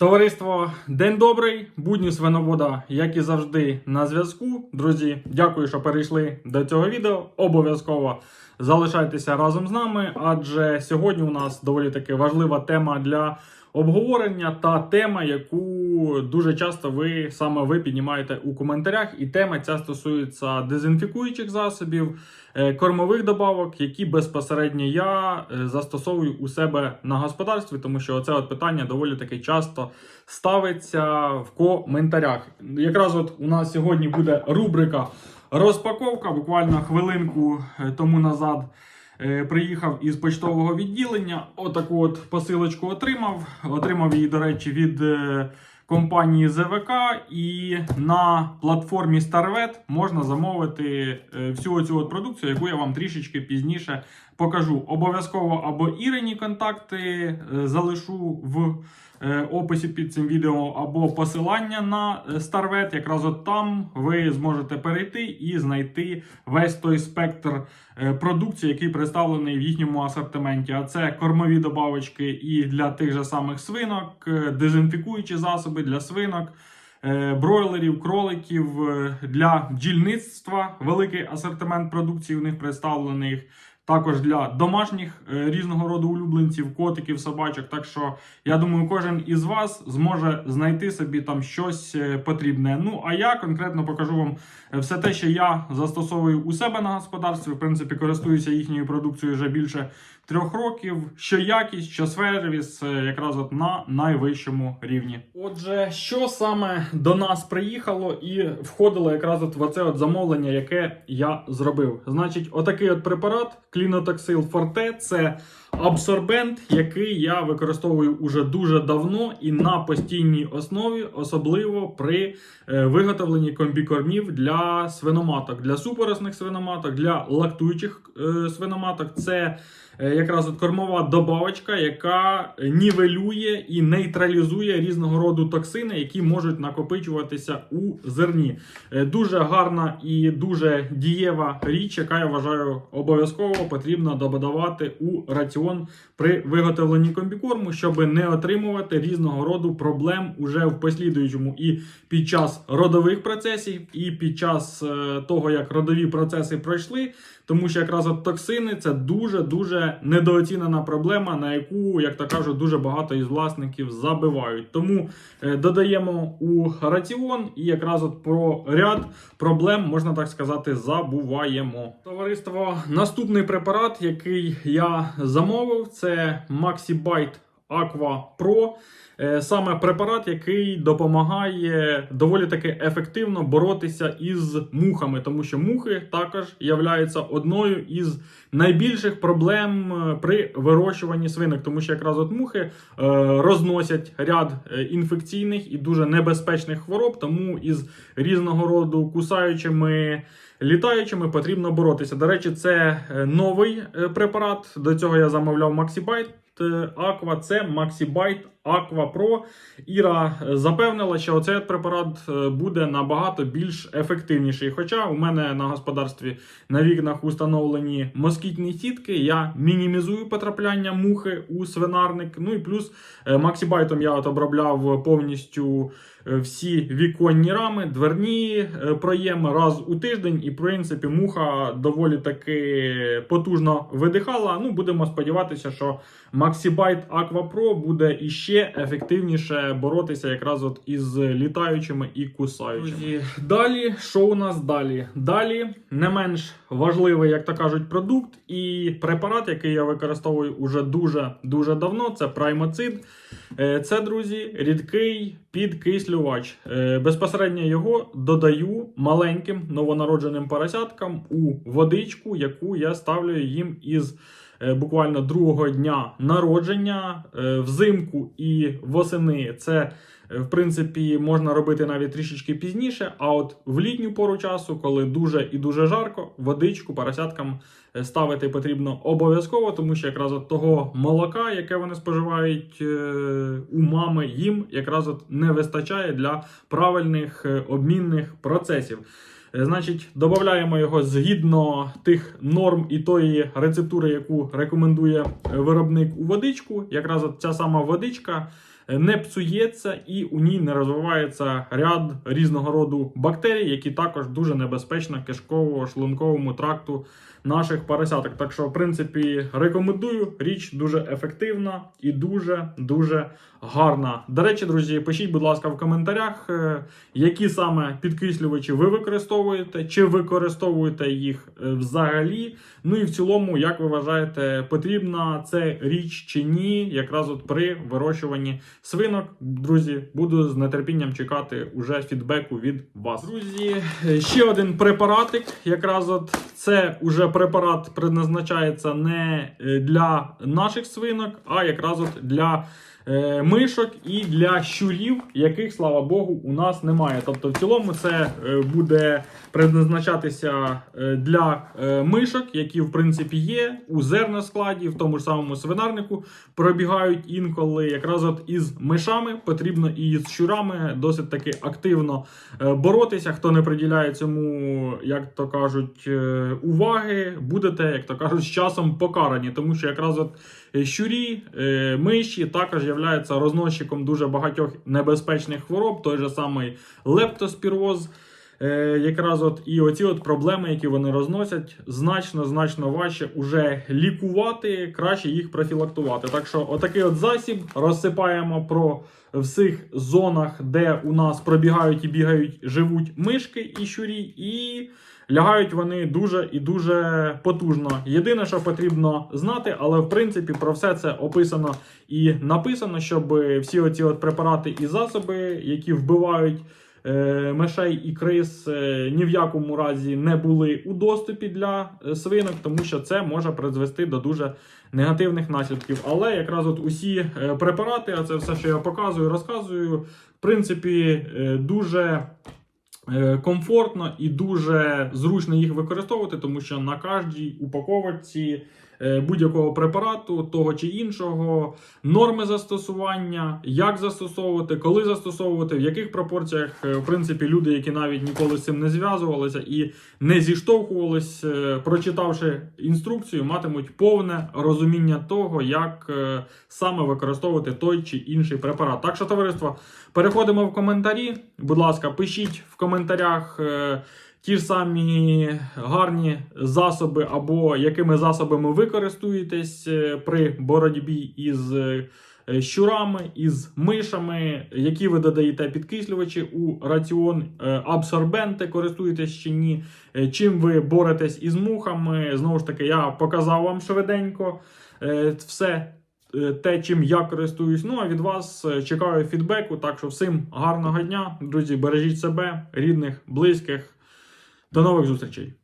Товариство, день добрий, будні свиновода, як і завжди, на зв'язку. Друзі, дякую, що перейшли до цього відео. Обов'язково залишайтеся разом з нами, адже сьогодні у нас доволі таки важлива тема для обговорення та тема, яку дуже часто ви саме ви піднімаєте у коментарях. І тема ця стосується дезінфікуючих засобів, е, кормових добавок, які безпосередньо я е, застосовую у себе на господарстві, тому що от питання доволі таки часто ставиться в коментарях. Якраз от у нас сьогодні буде рубрика розпаковка. Буквально хвилинку е, тому назад. Приїхав із почтового відділення. Отаку от посилочку отримав. Отримав її, до речі, від компанії ЗВК. І на платформі StarVet можна замовити е, всю цю от продукцію, яку я вам трішечки пізніше покажу. Обов'язково або Ірині контакти е, залишу в описі під цим відео, або посилання на е, StarVet. Якраз от там ви зможете перейти і знайти весь той спектр е, продукції, який представлений в їхньому асортименті. А це кормові добавочки і для тих же самих свинок, е, дезінфікуючі засоби для свинок. е, Бройлерів, кроликів е, для бджільництва великий асортимент продукції у них представлених. Також для домашніх е, різного роду улюбленців, котиків, собачок. Так що я думаю, кожен із вас зможе знайти собі там щось е, потрібне. Ну а я конкретно покажу вам е, все те, що я застосовую у себе на господарстві. В принципі, користуюся їхньою продукцією вже більше трьох років. Що якість, що сервіс, е, якраз от на найвищому рівні. Отже, що саме до нас приїхало і входило якраз от в оце от замовлення, яке я зробив. Значить, отакий от препарат Клінотоксил Форте це абсорбент, який я використовую уже дуже давно і на постійній основі, особливо при е, виготовленні комбікормів для свиноматок, для супоросних свиноматок, для лактуючих е, свиноматок. Це якраз от кормова добавочка, яка нівелює і нейтралізує різного роду токсини, які можуть накопичуватися у зерні. Е, Дуже гарна і дуже дієва річ, яка я вважаю обов'язково потрібно додавати у раціон при виготовленні комбікорму, щоб не отримувати різного роду проблем уже в послідуючому і під час родових процесів, і під час е, того, як родові процеси пройшли. Тому що якраз от токсини це дуже дуже недооцінена проблема, на яку, як то кажуть, дуже багато із власників забивають. Тому е, додаємо у раціон і якраз от про ряд проблем, можна так сказати, забуваємо. Товариство, наступний препарат, який я замовив, це MaxiBite Aqua Pro. Е, Саме препарат, який допомагає доволі таки ефективно боротися із мухами, тому що мухи також являються одною із найбільших проблем е, при вирощуванні свинок, тому що якраз от мухи е, розносять ряд інфекційних і дуже небезпечних хвороб, тому із різного роду кусаючими. Літаючими потрібно боротися. До речі, це новий препарат. До цього я замовляв Maxibite Aqua. Це Maxibite Aqua Pro. Іра е, запевнила, що оцей препарат е, буде набагато більш ефективніший. Хоча у мене на господарстві на вікнах установлені москітні сітки, я мінімізую потрапляння мухи у свинарник. Ну і плюс е, Maxibite я от обробляв повністю всі віконні рами, дверні проєми раз у тиждень, і в принципі муха доволі таки потужно видихала. Ну, будемо сподіватися, що Aqua Pro буде іще ефективніше боротися якраз от із літаючими і кусаючими. Далі, що у нас далі? Далі не менш важливий, як то кажуть, продукт і препарат, який я використовую уже дуже дуже давно. Це праймоцид. Е, Це, друзі, рідкий підкислювач. Е, Безпосередньо його додаю маленьким новонародженим поросяткам у водичку, яку я ставлю їм із буквально другого дня народження е, взимку і восени. Це е, в принципі можна робити навіть трішечки пізніше. А от в літню пору часу, коли дуже і дуже жарко, водичку поросяткам е, ставити потрібно обов'язково, тому що якраз от того молока, яке вони споживають е, у мами, їм якраз от не вистачає для правильних е, обмінних процесів. Е, Значить, додаємо його згідно тих норм і тої рецептури, яку рекомендує е, виробник у водичку. Якраз от ця сама водичка не псується і у ній не розвивається ряд різного роду бактерій, які також дуже небезпечні кишково-шлунковому тракту наших поросяток. Так що, в принципі, рекомендую. Річ дуже ефективна і дуже дуже гарна. До речі, друзі, пишіть, будь ласка, в коментарях, е, які саме підкислювачі ви використовуєте, чи використовуєте їх е, взагалі. Ну і в цілому, як ви вважаєте, потрібна це річ чи ні, якраз от при вирощуванні свинок. Друзі, буду з нетерпінням чекати уже фідбеку від вас. Друзі, е, ще один препаратик. Якраз от це уже препарат предназначається не е, для наших свинок, а якраз от для е, мишок і для щурів, яких, слава Богу, у нас немає. Тобто, в цілому, це е, буде предназначатися е, для е, мишок, які в принципі є у зерноскладі, в тому ж самому свинарнику пробігають інколи. Якраз от із мишами потрібно і з щурами досить таки активно е, боротися. Хто не приділяє цьому, як то кажуть, уваги, будете, як то кажуть, з часом покарані, тому що якраз от щурі, миші також являються розносчиком дуже багатьох небезпечних хвороб, той же самий лептоспіроз. Е, якраз от і оці от проблеми, які вони розносять, значно значно важче уже лікувати, краще їх профілактувати. Так що, отакий от засіб розсипаємо про всіх зонах, де у нас пробігають і бігають, живуть мишки і щурі, і лягають вони дуже і дуже потужно. Єдине, що потрібно знати, але в принципі про все це описано і написано, щоб всі оці от препарати і засоби, які вбивають. Е, Мишей і крис е, ні в якому разі не були у доступі для е, свинок, тому що це може призвести до дуже негативних наслідків. Але якраз от усі препарати, а це все, що я показую, розказую, в принципі, дуже комфортно і дуже зручно їх використовувати, тому що на кожній упаковочці е, будь-якого препарату, того чи іншого, норми застосування, як застосовувати, коли застосовувати, в яких пропорціях. Е, В принципі, люди, які навіть ніколи з цим не зв'язувалися і не зіштовхувались, е, прочитавши інструкцію, матимуть повне розуміння того, як е, саме використовувати той чи інший препарат. Так що, товариство, переходимо в коментарі. Будь ласка, пишіть в коментарях. Ті ж самі гарні засоби, або якими засобами ви користуєтесь е, при боротьбі із е, щурами, із мишами, які ви додаєте підкислювачі у раціон, е, абсорбенти користуєтесь чи ні, чим ви боретесь із мухами. Знову ж таки, я показав вам швиденько все. Те, чим я користуюсь, ну а від вас чекаю фідбеку. Так що всім гарного дня, друзі, бережіть себе, рідних, близьких. До нових зустрічей!